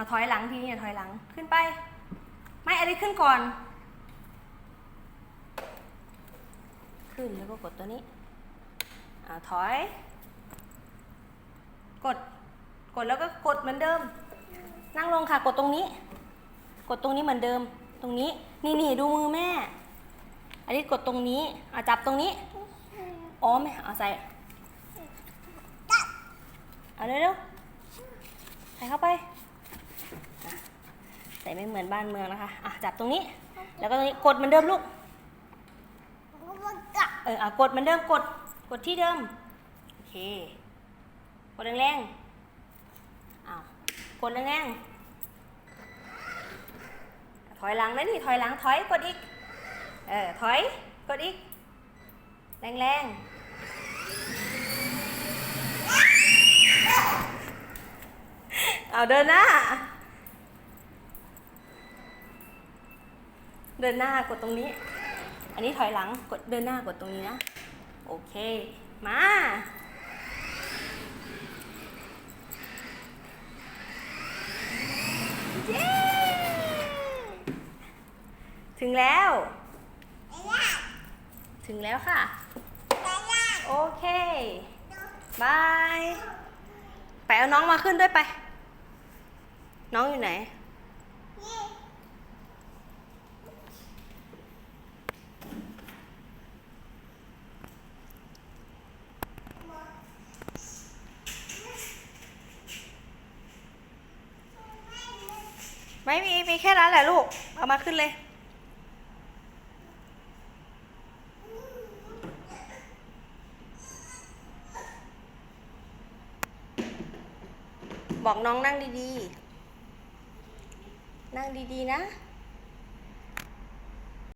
เอาถอยหลังทีนี้ถอยหลังขึ้นไป ไม่อะไรขึ้นก่อน ขึ้นแล้วก็กดตัวนี้เอาถอย กด กดแล้วก็กดเหมือนเดิม นั่งลงค่ะ กดตรงนี้ กดตรงนี้เหมือนเดิม ตรงนี้ นี่นี่ดูมือแม่อันนี้กดตรงนี้เอาจับตรงนี้อ๋อไม่เอาใส่เอาเร็วๆใส่เข้าไป ใส่ไม่เหมือนบ้านเมืองนะคะอะจับตรงนี้ แล้วก็ตรงนี้กดเหมือนเดิมลูกเอออะกดเหมือนเดิมกดกดที่เดิมโอเคกดแรงๆอ้าวกดแรงๆถอยหลังนะนี่ถอยหลังถอยกดอีกเออถอยกดอีกแรงๆเอาเดินหน้า เดินหน้ากดตรงนี้ อันนี้ถอยหลังกดเดินหน้ากดตรงนี้นะ โอเค มา เย้ ถึงแล้ว ถึงแล้วค่ะ โอเค บาย ไปเอาน้องมาขึ้นด้วยไป น้องอยู่ไหน ไม่มีมีแค่นั้นแหละลูก เอามาขึ้นเลย บอกน้องนั่งดีๆ นั่งดีๆนะ